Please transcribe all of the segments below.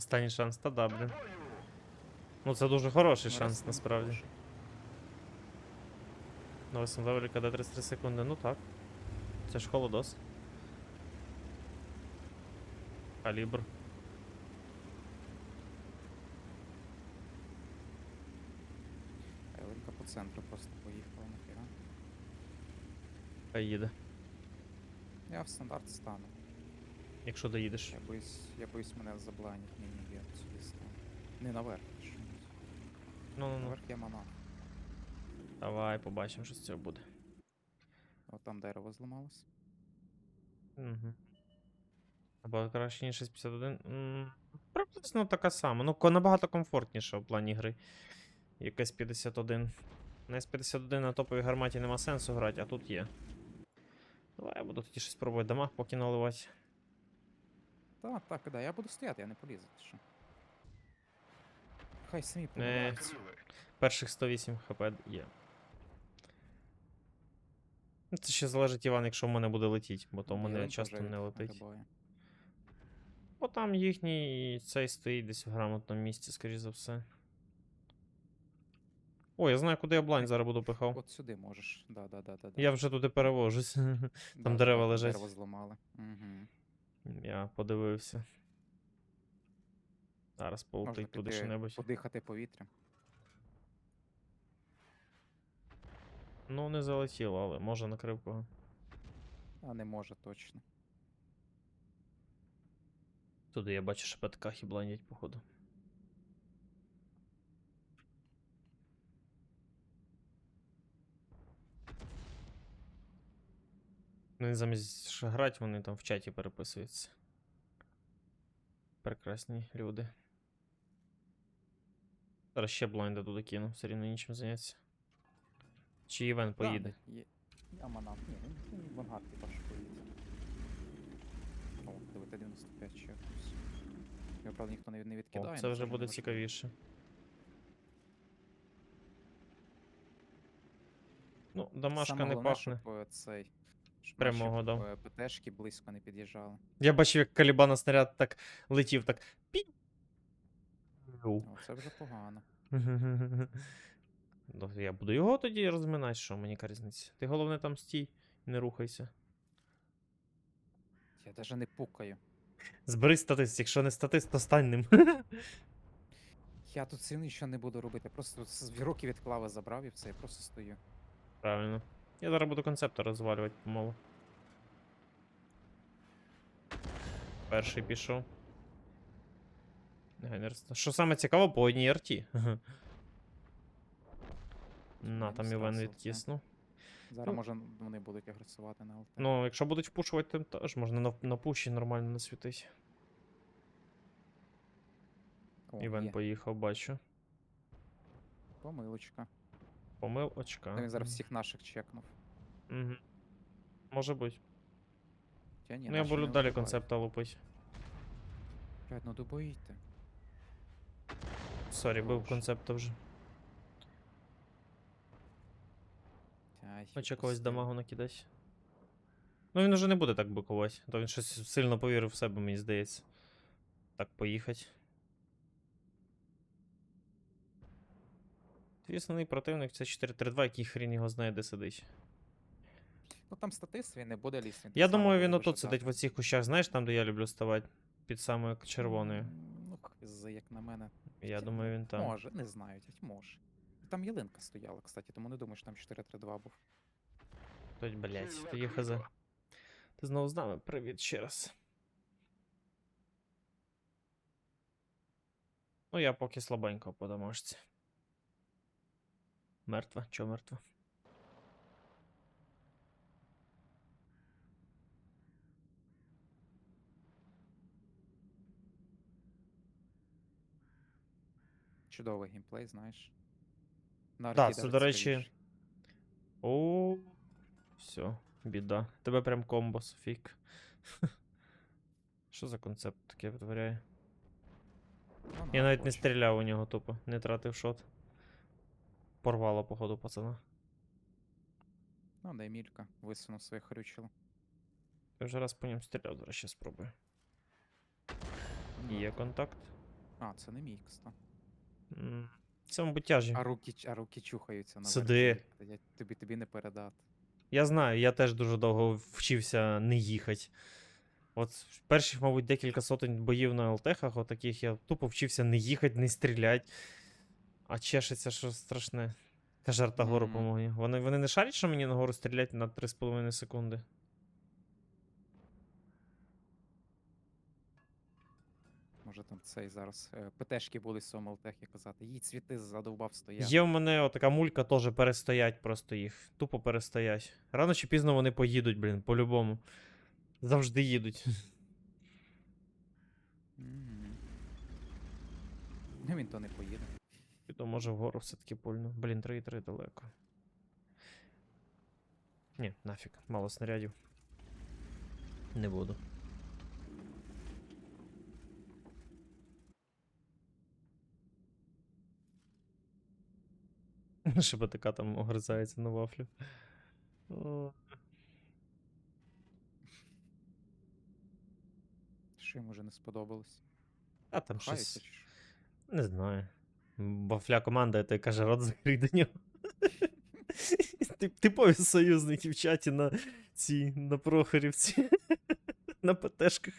Останній шанс, та да, блін. Ну це дуже хороший шанс, насправді. На 8 левелі КД 33 секунди, ну так. Це ж холодос. Калібр. Еленька по центру просто поїхала нафіга. Хай їде. Я в стандарт стану. Якщо доїдеш. Я боюсь, я боюсь мене забланять, ні, ні, я сюди стану. Не наверх. Ну ну ну. Наверх я монах. Давай побачимо, що з цього буде. От там дерево зламалось. Угу. Або краще, ніж 651. М, Приблизно така сама. Ну, ко- набагато комфортніше в плані гри. Якась 51. На С51 на топовій гарматі нема сенсу грати, а тут є. Давай я буду тоді щось пробувати дамаг поки наливати. Так, так, да, я буду стояти, я не полізу. ти Що? Хай самі Е, перших 108 хп є. Ну, Це ще залежить, Іван, якщо в мене буде летіти, бо то в мене Ялинка часто вже не летить. грибає. Бо там їхній цей стоїть десь в грамотному місці, скоріш за все. О, я знаю, куди я блайн зараз буду пихав. От сюди можеш. Да, да, да, да, да. Я вже туди перевожусь. Да, да, дерева лежать. Дерево зламали. Угу. Я подивився. Зараз полетить туди що-небудь. подихати повітрям. Ну, не залетіло, але може накрив кого. А не може точно. Туди я бачу, що ПТК хібланять, походу. Ну і замість грати, вони там в чаті переписуються. Прекрасні люди. Зараз ще блайнда туди кину, все рівно нічим зайнятися. Чи Івен поїде? Є. Я манав. Ні, він, він в ангар хіба що поїде. О, дивити 95 ще якось. Його, правда, ніхто не, відкидає. О, ну це вже буде цікавіше. Ну, домашка Саме не головне, пахне. Щоб, е, цей, Прямого, да. е, ПТшки близько не під'їжджали. Я бачив, як Калібана снаряд так летів, так. Пі. О, це вже погано. Ну, Я буду його тоді розминати, що мені яка різниця. Ти головне там стій і не рухайся. Я навіть не пукаю. Збери статист, якщо не статист, то стань ним. Я тут сильно нічого не буду робити. Я просто з віроки від клави забрав і все, я просто стою. Правильно. Я зараз буду концептор розвалювати помалу. Перший пішов. Що саме цікаво, по одній арті. На, там це. відтіснув. Зараз, Ну. може, вони будуть агресувати на ЛТ. Ну, якщо будуть впушувати, то теж можна на, на пуші нормально насвітити. О, є. поїхав, бачу. Помилочка. Помив очка. Та він зараз всіх наших чекнув. Угу. Може бути. Хоча ні, ну, я наші буду не далі вбивають. концепта лупить. Блядь, ну добоїте. Сорі, бив концепта вже. Хоче когось дамагу накидати. Ну він уже не буде так бикувати, то він щось сильно повірив в себе, мені здається. Так, поїхати. Твій основний противник це 4-3-2, який хрін його знає, де сидить. Ну там статист, він не буде він Я так само думаю, буде він отут сидить в оцих кущах, знаєш, там, де я люблю ставати. Під самою червоною. Ну, хз, як на мене. Я Хоча, думаю, він там. Може, не знаю, дядь, може. Там ялинка стояла, кстати, тому не думаю, що там 4-3-2 був. Тось, блять, тоді хз. Ти знову з нами? Привіт ще раз. Ну, я поки слабенько по домашці. Мертва? Чо мертва? Чудовий геймплей, знаєш. На Так, це, до речі. О, все, біда. Тебе прям комбо, Софік. Що за концепт таке витворяє? Ну, Я навіть не стріляв у нього тупо, не тратив шот. Порвало, походу, пацана. Ну, да, Емілька висунув своє хрючило. Я вже раз по ньому стріляв, зараз ще спробую. Є контакт. А, це не мій, кста. М, Це, мабуть, тяжі. А руки, ч- а руки чухаються на Сиди. Я тобі тобі не передати. Я знаю, я теж дуже довго вчився не їхати. От перших, мабуть, декілька сотень боїв на ЛТХах, отаких я тупо вчився не їхати, не стріляти. А чешеться, що страшне. Та жарта гору Мгм. помоги. Вони, вони не шарять, що мені нагору стріляти на 3,5 секунди. Може там цей зараз е, ПТшки будуть з Сомалтехі казати. Їдь світи, задовбав стояти. Є в мене отака мулька, теж перестоять просто їх. Тупо перестоять. Рано чи пізно вони поїдуть, блін, по-любому. Завжди їдуть. Мгм. Ну він то не поїде. То може вгору все-таки пульно. Блін, 3,3 далеко. Ні, нафіг, мало снарядів. Не буду. ШБТК там огризається на вафлю. Що йому вже не сподобалось? А там Хаються щось. чи? Не знаю. Вафля команда, то й каже, рот закрий до нього. Тип- Типові союзники в чаті на ці, на Прохорівці. на ПТшках.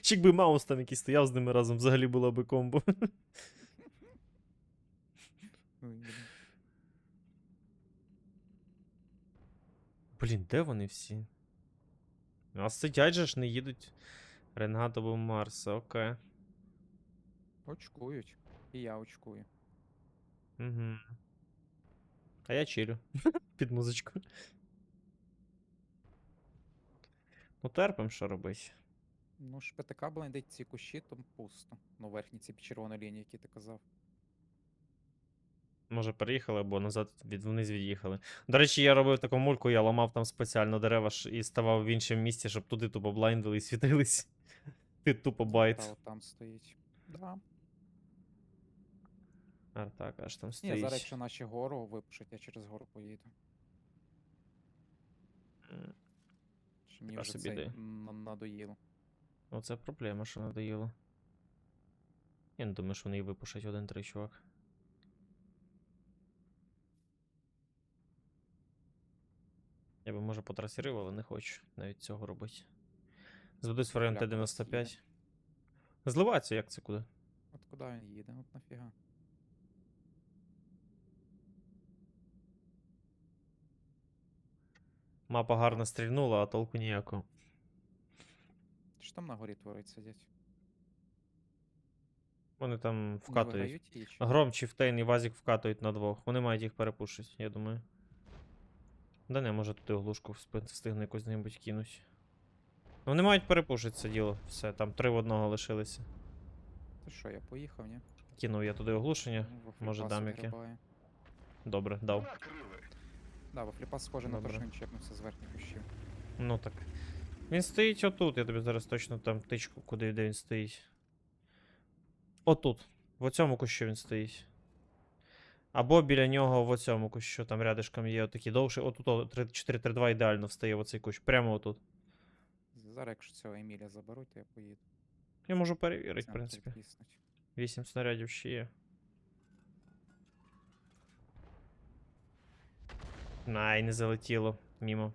Ще якби Маус там якийсь стояв з ними разом, взагалі була би комбо. Блін. Де вони всі? А сидять же ж, не їдуть. Ренгат або Марса, окей. Очкують. І я очкую. Угу. А я чилю. Під музичку. Ну, терпим, що робить. Ну, ж ПТК блендить ці кущі, то пусто. Ну, верхні ці червоні лінії, які ти казав. Може, переїхали або назад від вниз від'їхали. До речі, я робив таку мульку, я ламав там спеціально дерева ж і ставав в іншому місці, щоб туди тупо блайндили і світились. Ти тупо байт. Та от там стоїть. Да. А так, аж там Ні, стоїть. зараз якщо наші гору випушать, я через гору поїду. М, Чи мені Така вже собі це ідея. надоїло. Оце проблема, що надоїло. Я не думаю, що вони її випушать один-три, чувак. Я би може по трасі рив, але не хочу навіть цього робити. Зведусь Бля, кудись Т-95. Зливається, як це куди? От куди він їде? От нафіга. Мапа гарно стрільнула, а толку ніякого. Що там на горі твориться, дядь? Вони там вкатують. виграють її чи? Гром, Чіфтейн і Вазік вкатують на двох. Вони мають їх перепушити, я думаю. Да не, може туди оглушку вспи- встигне якусь небудь кинуть. Ну, вони мають перепушити це діло. Все, там три в одного лишилися. То що, я поїхав, ні? Кинув я туди оглушення. Ну, може, фліпас дам яке. Добре, дав. Да, бо фліпас схоже на те, Добре. що він чекнувся з верхніх кущів. Ну так. Він стоїть отут, я тобі зараз точно там тичку, куди де він стоїть. Отут. В оцьому кущу він стоїть. Або біля нього в оцьому кущу, там рядишком є отакі довші. Отут о, 3- 4-3-2 ідеально встає в оцей кущ. Прямо отут. Зараз, якщо цього Еміля заберуть, то я поїду. Я можу перевірити, в Центр принципі. відтиснуть. 8 снарядів ще є. Най, не залетіло. Мімо.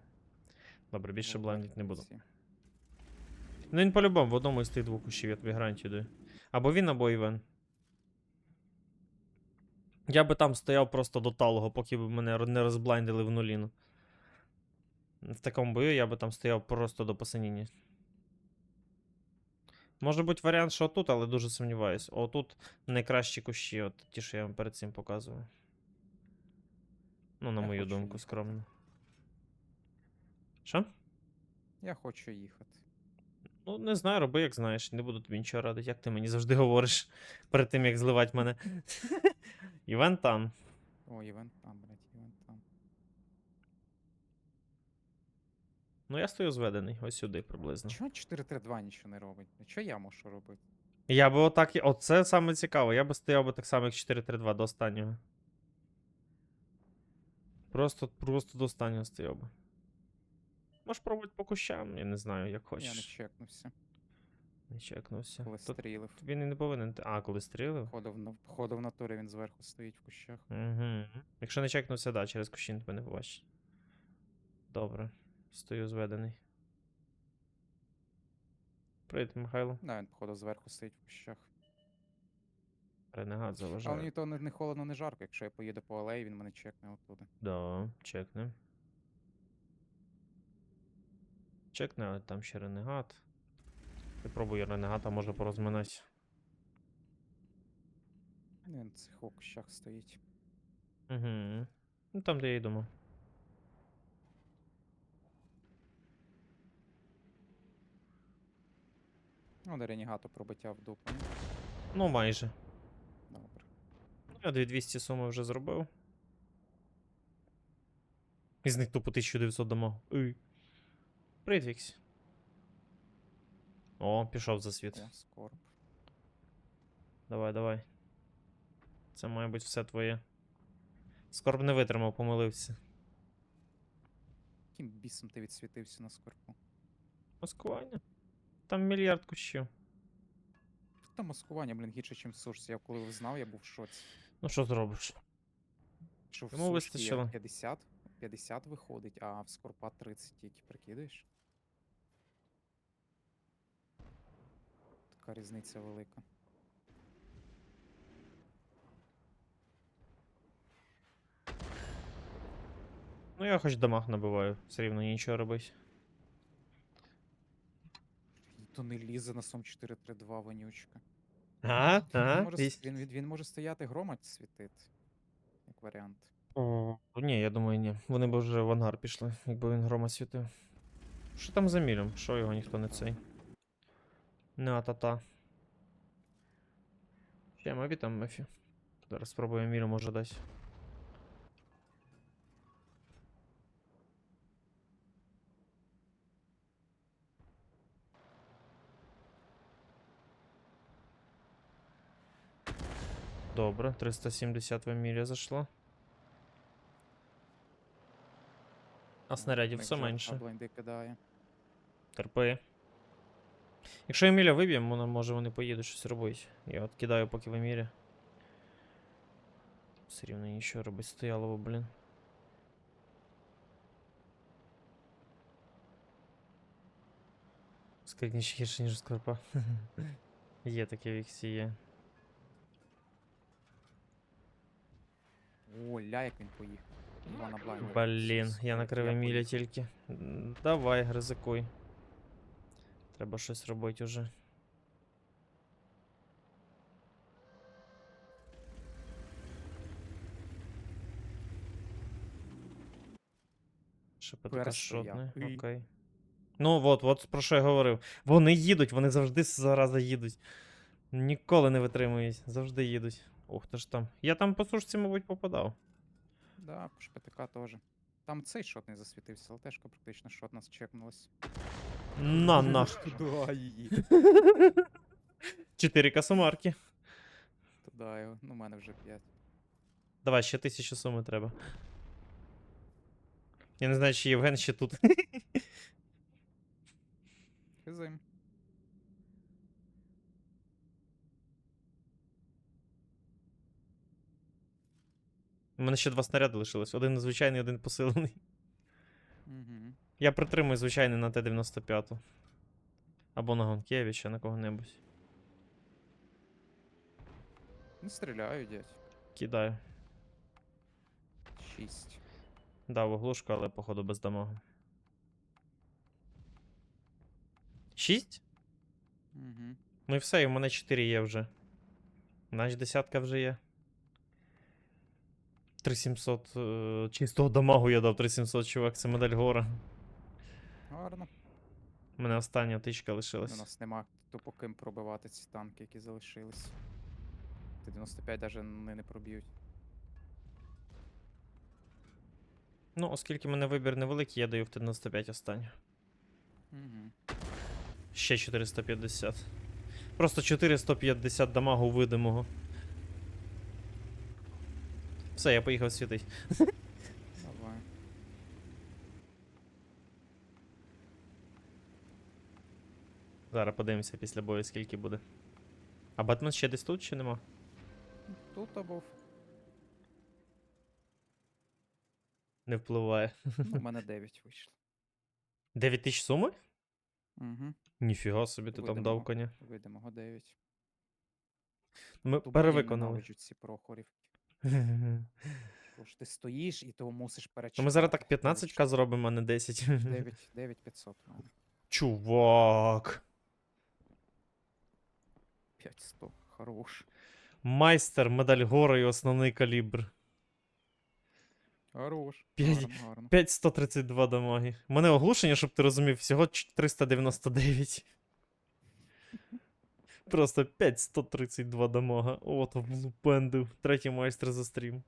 Добре, більше блайндити так не буду. Ну він по-любому в одному із тих двох кущів, я тобі гарантію даю. Або він, або Івен. Я би там стояв просто до талого, поки б мене не розблайндили в нуліну. В такому бою я би там стояв просто до посиніння. Може бути варіант, що тут, але дуже сумніваюсь. Отут найкращі кущі, от ті, що я вам перед цим показував. Ну, на Я мою хочу думку, їхати. скромно. Що? Я хочу їхати. Ну, не знаю, роби, як знаєш, не буду тобі нічого радити, як ти мені завжди говориш перед тим, як зливати мене. Іван там. О, івент там, блядь, івент там. Ну, я стою зведений, ось сюди приблизно. Чого 4-3-2 нічого не робить? Що я можу робити? Я би отак. і- Оце саме цікаво. Я би стояв би так само, як 4-3-2 до останнього. Просто, просто до останнього стояв. Можеш пробувати по кущам, я не знаю, як Я не чекнувся. Не чекнувся. коли Тут стрілив. він і не повинен. А, коли стрілив? Походу в, на- походу в натурі він зверху стоїть в кущах. Угу. Якщо не чекнувся, да, через кущі тебе не побачить. Добре. Стою зведений. Привіт, Михайло. Да, він, походу, зверху стоїть в кущах. Ренегат Але мені то не, не холодно, не жарко. Якщо я поїду по алеї, він мене чекне оттуда. Да, чекне. Чекне, але там ще ренегат. Ти пробуй ренегата, може порозминати. Ну, Він в цих о стоїть. Угу. Ну там, де я думав. Ну, до ренігату пробиття в дупу. Ну, майже. Я 2200 суми вже зробив. Із них тупо 1900 дамагу. Ой. О, пішов засвіт. О, скорб. Давай, давай. Це має бути все твоє. Скорб не витримав, помилився. Яким бісом ти відсвітився на скорпу? Маскування. Там мільярд кущів. Та маскування, блін, гірше, ніж в сушці. Я коли знав, я був в шоці. Ну що зробиш? Що в Йому сушці є вистачило. 50, 50 виходить, а в скорпа 30 тільки прикидаєш? Така різниця велика. Ну я хоч дамаг набиваю, все рівно нічого робить. І То не лізе на сом 432 вонючка. А? Він, А? може, с- він, він, він може стояти громадь світить, Як варіант. О, ні, я думаю, ні. Вони б вже в ангар пішли, якби він грома світив. Що там за мілем? Що його ніхто не цей? Не атата. Ще мабі там Мефі. Зараз спробуємо мілю може дати. Добре, 370 в Емілія зайшло. А снарядів Як все жарко, менше. блайнди кидає. Терпи. Якщо Еміля виб'ємо, вона- може вони поїдуть щось робити. Я от кидаю поки в Емілі. Все рівно нічого робить стояло, блін. Скрикніше гірше, ніж скорпа. є таке віксі є. О, ля, як він поїхав. Два на блайнді. Блін, я як накрив Еміля тільки. Давай, ризикуй. Треба щось робити уже. Перстояв. шотне, окей. Ну от, от про що я говорив. Вони їдуть, вони завжди зараза їдуть. Ніколи не витримують, завжди їдуть. Ух ти ж там. Я там по сушці, мабуть, попадав. Да, по ШПТК теж. Там цей шот не засвітився, ЛТшка практично шот нас чекнулась. На нах. Туда її. Чотири косомарки. Туда його. Ну, у мене вже 5. Давай, ще тисячу суми треба. Я не знаю, чи Євген ще тут. Хизим. У мене ще два снаряди лишилось. Один звичайний, один посилений. Угу. Я притримую звичайний на Т-95. Або на Гонкевича, на кого-небудь. Ну, стріляю, дядь. Кидаю. 6. Дав оглушку, але походу без дамагу. Шість? Угу. Ну і все, і в мене 4 є вже. Значить, десятка вже є. 3700 е, чистого дамагу я дав 3700, чувак, це медаль гора. Гарно. У мене остання тичка лишилась. У нас нема тупо ким пробивати ці танки, які залишились. Т-95 навіть не, не проб'ють. Ну, оскільки в мене вибір невеликий, я даю в Т-95 останню. Угу. Ще 450. Просто 450 дамагу видимого. Все, я поїхав світить. Давай. Ну, Зараз подивимося після бою, скільки буде. А Бетмен ще десь тут чи нема? Тут був. Не впливає. Ну, У мене 9 вийшло. 9 тисяч суми? Угу. Ніфіга собі ти там дав коня. Видимого 9. Ми перевиконали. ці прохорівки. Бо ж ти стоїш і того мусиш перечекати. Ну ми зараз так 15к зробимо, а не 10. 9, 9500 у. Чувак. 5100. Хорош. Майстер, медаль гори і основний калібр. Хорош. П'ять- Гарно, гарно. 5132 дамаги. У мене оглушення, щоб ти розумів, всього ч- 399. Просто 5132 дамага. От, влупендив. Третій майстер за стрім.